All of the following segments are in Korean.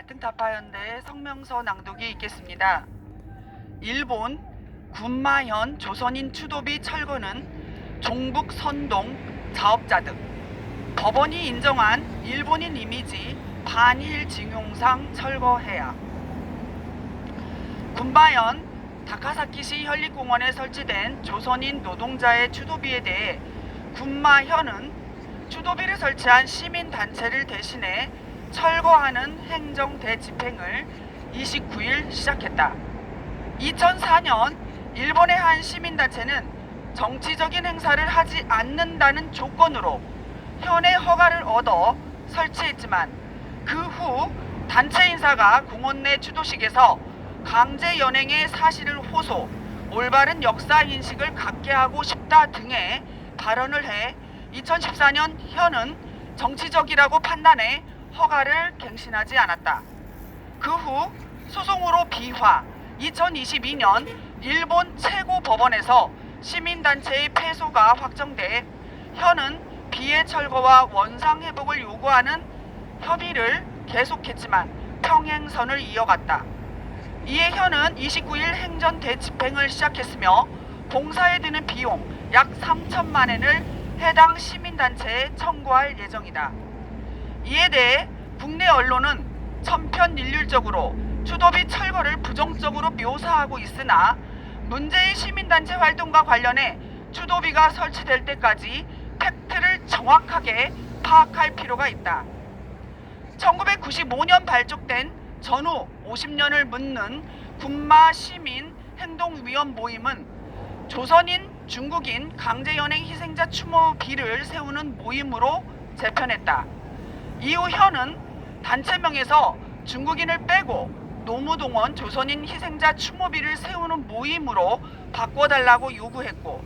갈등 타파 현대의 성명서 낭독이 있겠습니다. 일본 군마현 조선인 추도비 철거는 종북 선동 자업자 등 법원이 인정한 일본인 이미지 반일 징용상 철거해야 군마현 다카사키시 현립공원에 설치된 조선인 노동자의 추도비에 대해 군마현은 추도비를 설치한 시민단체를 대신해 철거하는 행정 대집행을 29일 시작했다. 2004년 일본의 한 시민단체는 정치적인 행사를 하지 않는다는 조건으로 현의 허가를 얻어 설치했지만 그 후 단체 인사가 공원 내 추도식에서 강제 연행의 사실을 호소, 올바른 역사 인식을 갖게 하고 싶다 등의 발언을 해 2014년 현은 정치적이라고 판단해 허가를 갱신하지 않았다. 그 후 소송으로 비화 2022년 일본 최고 법원에서 시민단체의 패소가 확정돼 현은 비해 철거와 원상 회복을 요구하는 협의를 계속했지만 평행선을 이어갔다. 이에 현은 29일 행전 대집행을 시작했으며 봉사에 드는 비용 약 3천만 엔을 해당 시민단체에 청구할 예정이다. 이에 대해 국내 언론은 천편일률적으로 추도비 철거를 부정적으로 묘사하고 있으나 문재인 시민단체 활동과 관련해 추도비가 설치될 때까지 팩트를 정확하게 파악할 필요가 있다. 1995년 발족된 전후 50년을 묻는 군마 시민 행동위원 모임은 조선인, 중국인 강제연행 희생자 추모비를 세우는 모임으로 재편했다. 이후 현은 단체명에서 중국인을 빼고 노무동원 조선인 희생자 추모비를 세우는 모임으로 바꿔달라고 요구했고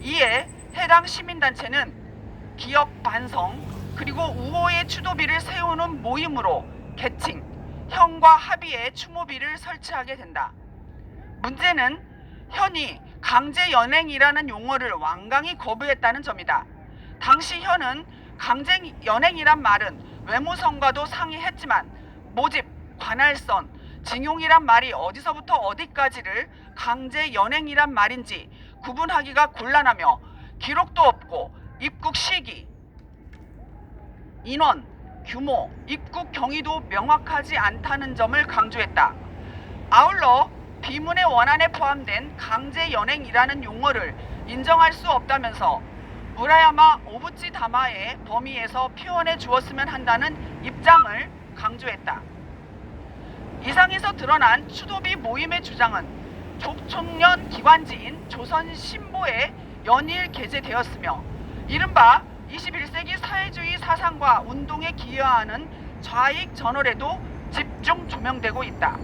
이에 해당 시민단체는 기업 반성 그리고 우호의 추도비를 세우는 모임으로 개칭 현과 합의의 추모비를 설치하게 된다. 문제는 현이 강제 연행이라는 용어를 완강히 거부했다는 점이다. 당시 현은 강제 연행이란 말은 외무성과도 상의했지만 모집, 관할선, 징용이란 말이 어디서부터 어디까지를 강제 연행이란 말인지 구분하기가 곤란하며 기록도 없고 입국 시기, 인원, 규모, 입국 경위도 명확하지 않다는 점을 강조했다. 아울러 비문의 원안에 포함된 강제 연행이라는 용어를 인정할 수 없다면서 무라야마 오부치 다마의 범위에서 표현해 주었으면 한다는 입장을 강조했다. 이상에서 드러난 추도비 모임의 주장은 조총련 기관지인 조선신보에 연일 게재되었으며 이른바 21세기 사회주의 사상과 운동에 기여하는 좌익 저널에도 집중 조명되고 있다.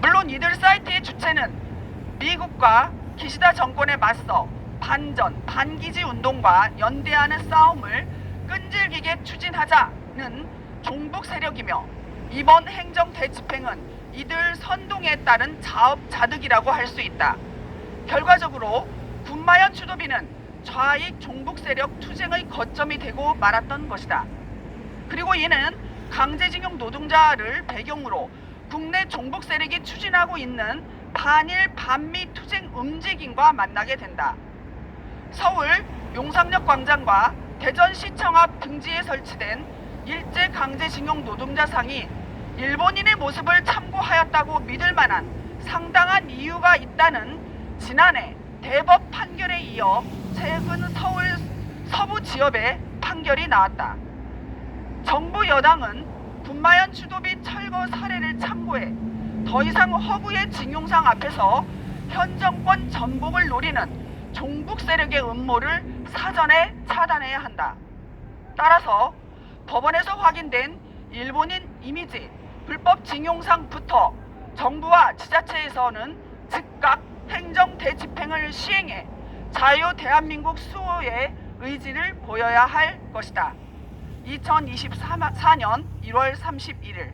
물론 이들 사이트의 주체는 미국과 기시다 정권에 맞서 반전, 반기지 운동과 연대하는 싸움을 끈질기게 추진하자는 종북 세력이며 이번 행정 대집행은 이들 선동에 따른 자업자득이라고 할 수 있다. 결과적으로 군마현 추도비는 좌익 종북 세력 투쟁의 거점이 되고 말았던 것이다. 그리고 이는 강제징용 노동자를 배경으로 국내 종북 세력이 추진하고 있는 반일 반미 투쟁 움직임과 만나게 된다. 서울 용산역 광장과 대전시청 앞 등지에 설치된 일제 강제징용 노동자상이 일본인의 모습을 참고하였다고 믿을 만한 상당한 이유가 있다는 지난해 대법 판결에 이어 최근 서울 서부 지역의 판결이 나왔다. 정부 여당은 군마현 추도비 철거 사례를 참고해 더 이상 허구의 징용상 앞에서 현 정권 전복을 노리는 종북 세력의 음모를 사전에 차단해야 한다. 따라서 법원에서 확인된 일본인 이미지 불법 징용상부터 정부와 지자체에서는 즉각 행정 대집행을 시행해 자유 대한민국 수호의 의지를 보여야 할 것이다. 2024년 1월 31일